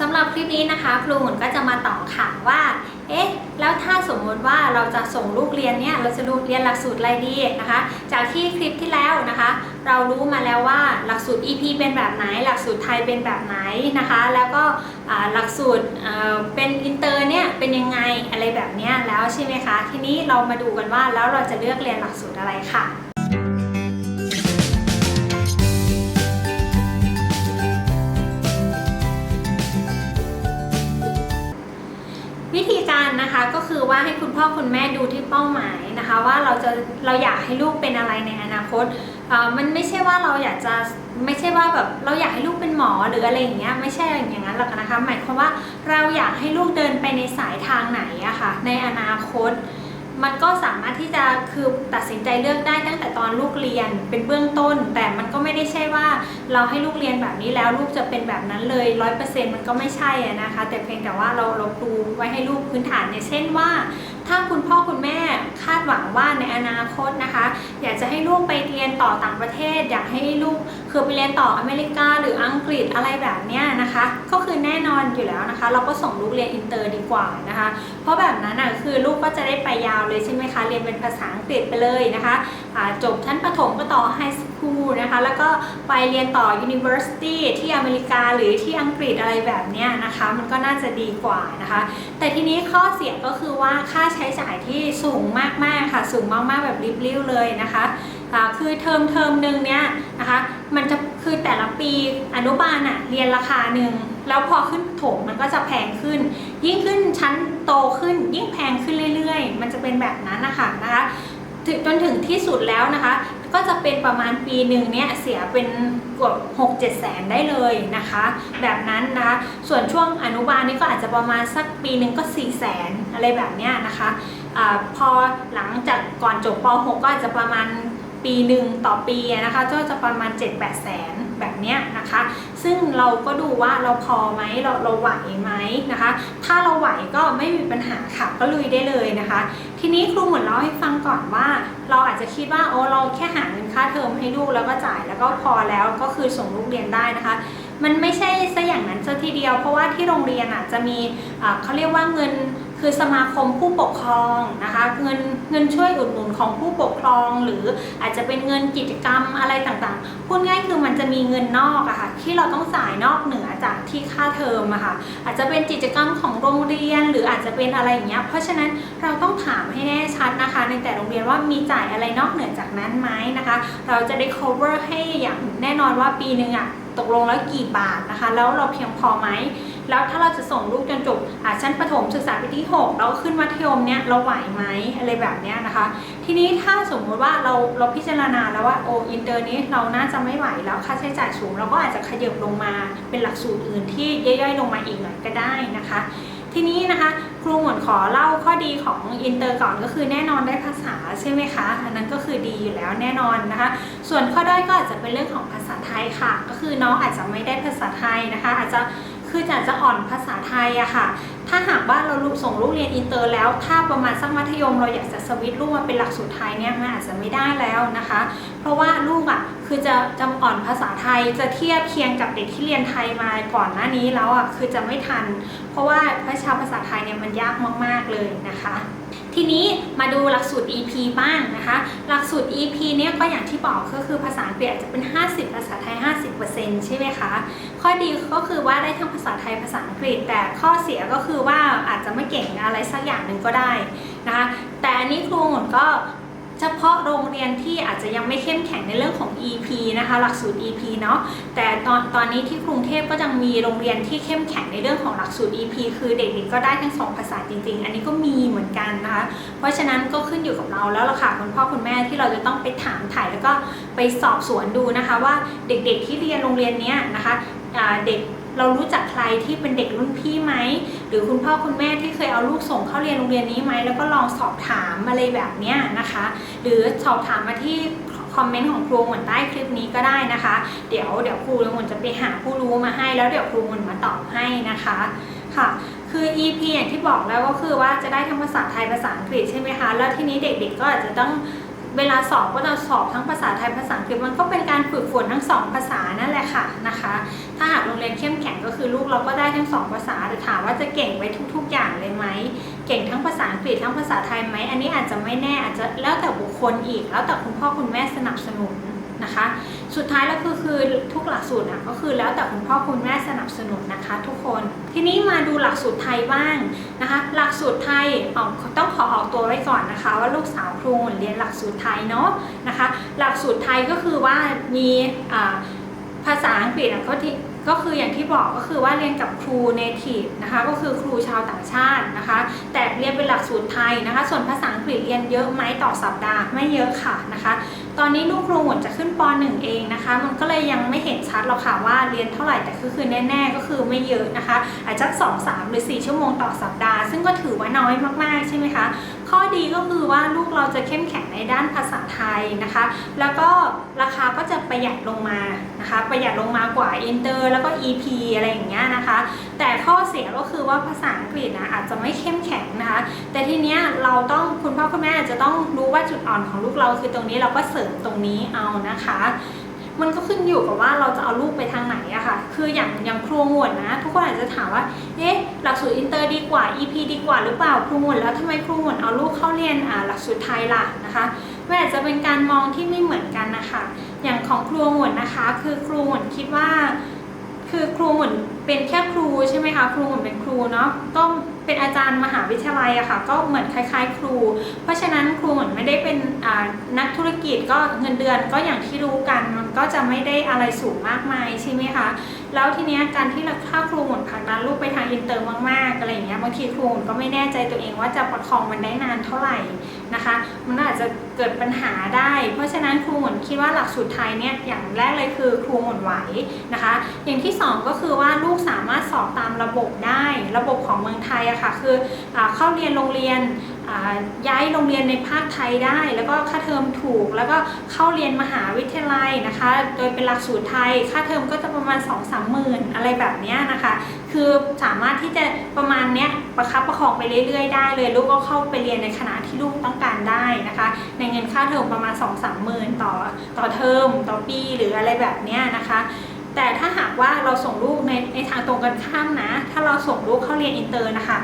สำหรับคลิปนี้นะคะ ครูหมุนก็จะมาตอบค่ะว่า เอ๊ะ แล้วถ้าสมมติว่าเราจะส่งลูกเรียนเนี่ยเราจะลูกเรียนหลักสูตรอะไรดีนะคะ จากที่คลิปที่แล้วนะคะ เรารู้มาแล้วว่าหลักสูตร EP เป็นแบบไหน หลักสูตรไทยเป็นแบบไหนนะคะ แล้วก็หลักสูตรเอ่อเป็นอินเตอร์เนี่ยเป็นยังไงอะไรแบบเนี้ยแล้วใช่ไหมคะ ทีนี้เรามาดูกันว่าแล้วเราจะเลือกเรียนหลักสูตรอะไรค่ะ นะคะก็คือว่าให้คุณพ่อคุณแม่ดูที่เป้าหมายนะคะ ว่าเราจะเราอยากให้ลูกเป็นอะไรในอนาคตมันไม่ใช่ว่าเราอยากจะไม่ใช่ว่าแบบเราอยากให้ลูกเป็นหมอหรืออะไรอย่างเงี้ยไม่ใช่อย่างนั้นหรอกนะคะ หมายความว่าเราอยากให้ลูกเดินไปในสายทางไหนอะค่ะในอนาคต มันก็สามารถที่จะคือตัดสินใจเลือกได้ตั้งแต่ตอนลูกเรียนเป็นเบื้องต้น แต่มันก็ไม่ได้ใช่ว่าเราให้ลูกเรียนแบบนี้แล้วลูกจะเป็นแบบนั้นเลยร้อยเปอร์เซ็นต์มันก็ไม่ใช่นะคะ แต่เพียงแต่ว่าเราเราปูไว้ให้ลูกพื้นฐานเนี่ยเช่นว่า ถ้าคุณพ่อคุณแม่คาดหวังว่าในอนาคตนะคะ อยากจะให้ลูกไปเรียนต่อต่างประเทศ อยากให้ลูก คือไปเรียนต่ออเมริกาหรืออังกฤษอะไรแบบเนี้ยนะคะ ก็คือแน่นอนอยู่แล้วนะคะ เราก็ส่งลูกเรียนอินเตอร์ดีกว่านะคะ เพราะแบบนั้นอะคือลูกก็จะได้ไปยาวเลยใช่ไหมคะ เรียนเป็นภาษาอังกฤษไปเลยนะคะอ่าจบชั้นประถมก็ต่อไฮสคูลนะคะ แล้วก็ไปเรียนต่อ University ที่อเมริกาหรือที่อังกฤษอะไรแบบเนี้ยนะคะ มันก็น่าจะดีกว่านะคะ แต่ทีนี้ข้อเสียก็คือว่าค่าใช้จ่ายที่สูงมากๆค่ะ สูงมากๆแบบริบลิ่วเลยนะคะ อ่าคือเทอมเทอมหนึ่งเนี้ยนะคะ มันจะคือแต่ละปีอนุบาลอะเรียนราคาหนึ่งแล้วพอขึ้นโถมมันก็จะแพงขึ้น ยิ่งขึ้นชั้นโตขึ้น ยิ่งแพงขึ้นเรื่อย ๆ มันจะเป็นแบบนั้นนะคะนะคะถึงจนถึงที่สุดแล้วนะคะ ก็จะเป็นประมาณปีหนึ่งเนี่ยเสียเป็นกว่า6 7แสนได้เลยนะคะ แบบนั้นนะคะ ส่วนช่วงอนุบาลนี่ก็อาจจะประมาณสักปีหนึ่งก็4 0 0แสนอะไรแบบเนี้ยนะคะอาพอหลังจากก่อนจบป .6 ก็อาจจะประมาณ ปีหนึ่งต่อปีนะคะก็จะประมาณ 7-8แสนแบบเนี้ยนะคะ ซึ่งเราก็ดูว่าเราพอไหมเราเราไหวไหมนะคะ ถ้าเราไหวก็ไม่มีปัญหาค่ะก็ลุยได้เลยนะคะ ทีนี้ครูเหมุนเล่าให้ฟังก่อนว่า เราอาจจะคิดว่าโอ้เราแค่หาเงินค่าเทอมให้ลูกแล้วก็จ่ายแล้วก็พอแล้วก็คือส่งลูกเรียนได้นะคะมันไม่ใช่ซะอย่างนั้นซะทีเดียว เพราะว่าที่โรงเรียนอะจะมีอ่าเขาเรียกว่าเงิน คือสมาคมผู้ปกครองนะคะเงินเงินช่วยอุดหนุนของผู้ปกครอง หรืออาจจะเป็นเงินกิจกรรมอะไรต่างๆพูดง่ายคือมันจะมีเงินนอกอะค่ะที่เราต้องจ่ายนอกเหนือจากที่ค่าเทอมอะค่ะอาจจะเป็นกิจกรรมของโรงเรียน หรืออาจจะเป็นอะไรอย่างเงี้ยเพราะฉะนั้นเราต้องถามให้แน่ชัดนะคะ ในแต่โรงเรียนว่ามีจ่ายอะไรนอกเหนือจากนั้นไหมนะคะ เราจะได้ cover ให้อย่างแน่นอนว่าปีหนึ่งอะ ตกลงแล้วกี่บาทนะคะ แล้วเราเพียงพอไหม แล้วถ้าเราจะส่งลูกจนจบชั้นประถมศึกษาปีที่ 6 แล้วขึ้นมัธยมเนี่ยเราไหวไหมอะไรแบบเนี้ยนะคะ ทีนี้ถ้าสมมติว่าเราเราพิจารณาแล้วว่าโออินเตอร์นี้เราน่าจะไม่ไหวแล้วค่าใช้จ่ายสูงเราก็อาจจะขยับลงมาเป็นหลักสูตรอื่นที่ย่อยๆลงมาอีกหน่อยก็ได้นะคะ ทีนี้นะคะครูหมวนขอเล่าข้อดีของอินเตอร์ก่อนก็คือแน่นอนได้ภาษาใช่ไหมคะ อันนั้นก็คือดีอยู่แล้วแน่นอนนะคะ ส่วนข้อด้อยก็อาจจะเป็นเรื่องของภาษาไทยค่ะ ก็คือน้องอาจจะไม่ได้ภาษาไทยนะคะ อาจจะคืออาจจะอ่อนภาษาไทยอะค่ะ ถ้าหากว่าเราลูกส่งลูกเรียนอินเตอร์แล้ว ถ้าประมาณสักมัธยมเราอยากจะสวิตลูกมาเป็นหลักสูตรไทยเนี่ยมันอาจจะไม่ได้แล้วนะคะ เพราะว่าลูกอะคือจะจำอ่อนภาษาไทยจะเทียบเคียงกับเด็กที่เรียนไทยมาก่อนหน้านี้แล้วอะคือจะไม่ทัน เพราะว่าวิชาภาษาไทยเนี่ยมันยากมาก ๆเลยนะคะ ทีนี้มาดูหลักสูตร EP บ้างนะคะ หลักสูตร EP เนี่ยก็อย่างที่บอกก็คือภาษาอังกฤษอาจจะเป็น 50 ภาษาไทย 50%ใช่ไหมคะ ข้อดีก็คือว่าได้ทั้งภาษาไทยภาษาอังกฤษ แต่ข้อเสียก็คือว่าอาจจะไม่เก่งอะไรสักอย่างหนึ่งก็ได้นะคะ แต่อันนี้ครูหมนก็ ฉพาะโรงเรียนที่อาจจะยังไม่เข้มแข็งในเรื่องของ EP นะคะหลักสูตร EP เนาะแต่ตอนตอนนี้ที่กรุงเทพก็ยังมีโรงเรียนที่เข้มแข็งในเรื่องของหลักสูตร EP คือเด็กๆก็ได้ทั้งสองภาษาจริง ๆ อันนี้ก็มีเหมือนกันนะคะเพราะฉะนั้นก็ขึ้นอยู่กับเราแล้วล่ะค่ะคุณพ่อคุณแม่ที่เราจะต้องไปถามถ่ายแล้วก็ไปสอบสวนดูนะคะว่าเด็กๆที่เรียนโรงเรียนเนี้ยนะคะเด็ก เรารู้จักใครที่เป็นเด็กรุ่นพี่ไหมหรือคุณพ่อคุณแม่ที่เคยเอาลูกส่งเข้าเรียนโรงเรียนนี้ไหมแล้วก็ลองสอบถามอะไรแบบเนี้ยนะคะ หรือสอบถามมาที่คอมเมนต์ของครูเหมือนใต้คลิปนี้ก็ได้นะคะ เดี๋ยวเดี๋ยวครูเหมือนจะไปหาผู้รู้มาให้ แล้วเดี๋ยวครูเหมือนมาตอบให้นะคะค่ะคือ EP อย่างที่บอกแล้วก็คือว่าจะได้ทั้งภาษาไทยภาษาอังกฤษใช่ไหมคะ แล้วทีนี้เด็กๆก็อาจจะต้อง เวลาสอบก็จะสอบทั้งภาษาไทยภาษาอังกฤษมันก็เป็นการฝึกฝนทั้งสองภาษานั่นแหละค่ะนะคะ ถ้าหากโรงเรียนเข้มแข็งก็คือลูกเราก็ได้ทั้งสองภาษาแต่ถามว่าจะเก่งไปทุก ๆ อย่างเลยไหมเก่งทั้งภาษาอังกฤษทั้งภาษาไทยไหมอันนี้อาจจะไม่แน่อาจจะแล้วแต่บุคคลอีก แล้วแต่คุณพ่อคุณแม่สนับสนุน นะคะ สุดท้ายแล้วคือคือทุกหลักสูตรอะก็คือแล้วแต่คุณพ่อคุณแม่สนับสนุนนะคะ ทุกคนทีนี้มาดูหลักสูตรไทยบ้างนะคะ หลักสูตรไทยออกต้องขอออกตัวไว้ก่อนนะคะ ว่าลูกสาวครูเรียนหลักสูตรไทยเนาะนะคะ หลักสูตรไทยก็คือว่ามีภาษาอังกฤษก็ที่ก็คืออย่างที่บอกก็คือว่าเรียนกับครูเนทีฟนะคะก็คือครูชาวต่างชาตินะคะ แต่เรียนเป็นหลักสูตรไทยนะคะ ส่วนภาษาอังกฤษเรียนเยอะไหมต่อสัปดาห์ไม่เยอะค่ะนะคะ ตอนนี้ลูกครูหมดจะขึ้นป .1 เองนะคะ มันก็เลยยังไม่เห็นชัดหรอกค่ะว่าเรียนเท่าไหร่แต่คือคือแน่ ๆ ก็คือไม่เยอะนะคะ อาจจะสองสามหรือ 4 ชั่วโมงต่อสัปดาห์ ซึ่งก็ถือว่าน้อยมากๆใช่ไหมคะ ข้อดีก็คือว่าลูกเราจะเข้มแข็งในด้านภาษาไทยนะคะ แล้วก็ราคาก็จะประหยัดลงมานะคะ ประหยัดลงมากว่าอินเตอร์แล้วก็ EP อะไรอย่างเงี้ยนะคะ แต่ข้อเสียก็คือว่าภาษาอังกฤษนะอาจจะไม่เข้มแข็งนะคะ แต่ทีเนี้ยเราต้องคุณพ่อคุณแม่อาจจะต้องรู้ว่าจุดอ่อนของลูกเราคือตรงนี้เราก็เสริมตรงนี้เอานะคะมันก็ขึ้นอยู่กับว่าเราจะเอาลูกไปทางไหนอะค่ะ คืออย่างอย่างครูหมวดนะ ทุกคนอาจจะถามว่า เอ๊ะ หลักสูตรอินเตอร์ดีกว่า EP ดีกว่าหรือเปล่าครูหมวดแล้วทำไมครูหมวดเอาลูกเข้าเรียนอ่าหลักสูตรไทยล่ะนะคะมันอาจจะเป็นการมองที่ไม่เหมือนกันนะคะ อย่างของครูหมวดนะคะ คือครูหมวดคิดว่า คือครูหมอนเป็นแค่ครูใช่ไหมคะครูหมอนเป็นครูเนาะก็เป็นอาจารย์มหาวิทยาลัยอะค่ะก็เหมือนคล้ายๆ ครู เพราะฉะนั้นครูหมอนไม่ได้เป็นนักธุรกิจก็เงินเดือนก็อย่างที่รู้กันมัน ก็จะไม่ได้อะไรสูงมากมายใช่ไหมคะ แล้วทีเนี้ยการที่เราถ้าครูหมุนผลักดันลูกไปทางอินเตอร์มากๆอะไรอย่างเงี้ยบางทีครูหมุนก็ไม่แน่ใจตัวเองว่าจะประคองมันได้นานเท่าไหร่นะคะ มันอาจจะเกิดปัญหาได้ เพราะฉะนั้นครูหมุนคิดว่าหลักสูตรไทยเนี่ยอย่างแรกเลยคือครูหมุนไหวนะคะ อย่างที่สองก็คือว่าลูกสามารถสอบตามระบบได้ ระบบของเมืองไทยอะค่ะคืออเข้าเรียนโรงเรียน ย้ายโรงเรียนในภาคไทยได้ แล้วก็ค่าเทอมถูก แล้วก็เข้าเรียนมหาวิทยาลัยนะคะ โดยเป็นหลักสูตรไทย ค่าเทอมก็จะประมาณ2 3 0 0 0 0อะไรแบบนี้นะคะ คือสามารถที่จะประมาณเนี้ยประคับประคองไปเรื่อยๆได้เลย ลูกก็เข้าไปเรียนในคณะที่ลูกต้องการได้นะคะ ในเงินค่าเทอมประมาณ2 3 0 0 0 0ต่อต่อเทอมต่อปีหรืออะไรแบบนี้นะคะแต่ถ้าหากว่าเราส่งลูกในในทางตรงกันข้ามนะ ถ้าเราส่งลูกเข้าเรียนอินเตอร์นะคะ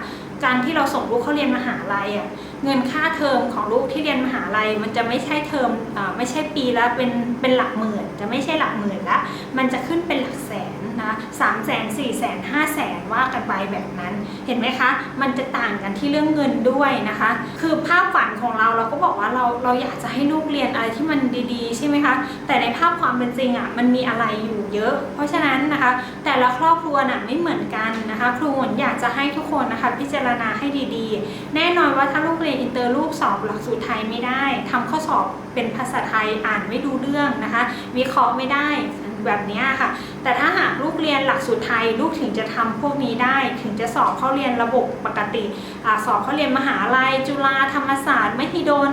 การที่เราส่งลูกเข้าเรียนมหาลัยอะเงินค่าเทอมของลูกที่เรียนมหาลัย มันจะไม่ใช่เทอมอ่าไม่ใช่ปีละเป็นเป็นหลักหมื่นจะไม่ใช่หลักหมื่นละมันจะขึ้นเป็นหลักแสน นะสามแสนสี่แสนห้าแสนว่ากันไปแบบนั้น เห็นไหมคะ มันจะต่างกันที่เรื่องเงินด้วยนะคะ คือภาพฝันของเราเราก็บอกว่าเราเราอยากจะให้ลูกเรียนอะไรที่มันดีๆ ใช่ไหมคะ แต่ในภาพความเป็นจริงอะมันมีอะไรอยู่เยอะ เพราะฉะนั้นนะคะ แต่ละครอบครัวน่ะไม่เหมือนกันนะคะ ครูหนอยากจะให้ทุกคนนะคะพิจารณาให้ดีๆ แน่นอนว่าถ้าลูกเรียนอินเตอร์ลูกสอบหลักสูตรไทยไม่ได้ทำข้อสอบเป็นภาษาไทยอ่านไม่ดูเรื่องนะคะ วิเคราะห์ไม่ได้ แบบนี้ค่ะ แต่ถ้าหากลูกเรียนหลักสูตรไทย ลูกถึงจะทำพวกนี้ได้ ถึงจะสอบเข้าเรียนระบบปกติอสอบเข้าเรียนมหาลัย จุฬาธรรมศาสตร์มหิดล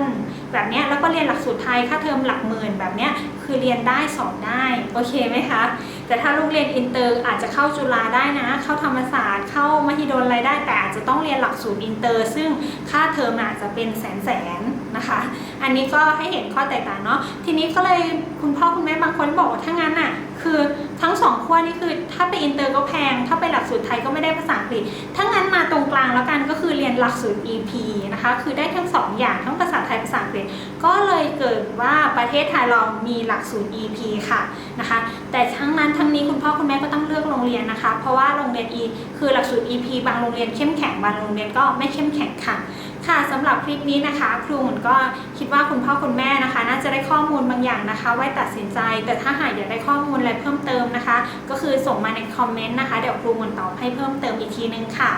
แบบนี้แล้วก็เรียนหลักสูตรไทยค่าเทอมหลักหมื่นแบบนี้คือเรียนได้สอบได้โอเคไหมคะ แต่ถ้าลูกเรียนอินเตอร์อาจจะเข้าจุฬาได้นะ เข้าธรรมศาสตร์เข้ามหิดลอะไรได้แต่อาจจะต้องเรียนหลักสูตรอินเตอร์ ซึ่งค่าเทอมอาจจะเป็นแสนแสน นะคะ อันนี้ก็ให้เห็นข้อแตกต่างเนาะทีนี้ก็เลยคุณพ่อคุณแม่บางคนบอกว่าถ้างั้นอะคือทั้งสองขั้วนี่คือถ้าไปอินเตอร์ก็แพง ถ้าไปหลักสูตรไทยก็ไม่ได้ภาษาอังกฤษถ้างั้นมาตรงกลางแล้วกันก็คือเรียนหลักสูตร EP นะคะคือได้ทั้งสองอย่างทั้งภาษาไทยภาษาอังกฤษก็เลยเกิดว่าประเทศไทยเรามีหลักสูตร EP ค่ะนะคะแต่ทั้งนั้นทั้งนี้คุณพ่อคุณแม่ก็ต้องเลือกโรงเรียนนะคะ เพราะว่าโรงเรียน E คือหลักสูตร EP บางโรงเรียนเข้มแข็งบางโรงเรียนก็ไม่เข้มแข็งค่ะ ค่ะสำหรับคลิปนี้นะคะ ครูหมุนก็คิดว่าคุณพ่อคุณแม่นะคะ น่าจะได้ข้อมูลบางอย่างนะคะ ไว้ตัดสินใจ แต่ถ้าหากอยากได้ข้อมูลอะไรเพิ่มเติมนะคะ ก็คือส่งมาในคอมเมนต์นะคะ เดี๋ยวครูหมุนตอบให้เพิ่มเติมอีกทีนึงค่ะ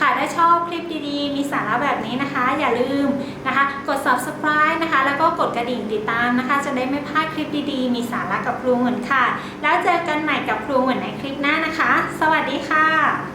ค่ะถ้าชอบคลิปดีๆ มีสาระแบบนี้นะคะ อย่าลืมนะคะ กด subscribe นะคะ แล้วก็กดกระดิ่งติดตามนะคะ จะได้ไม่พลาดคลิปดีๆ มีสาระกับครูหมุนค่ะ แล้วเจอกันใหม่กับครูหมุนในคลิปหน้านะคะ สวัสดีค่ะ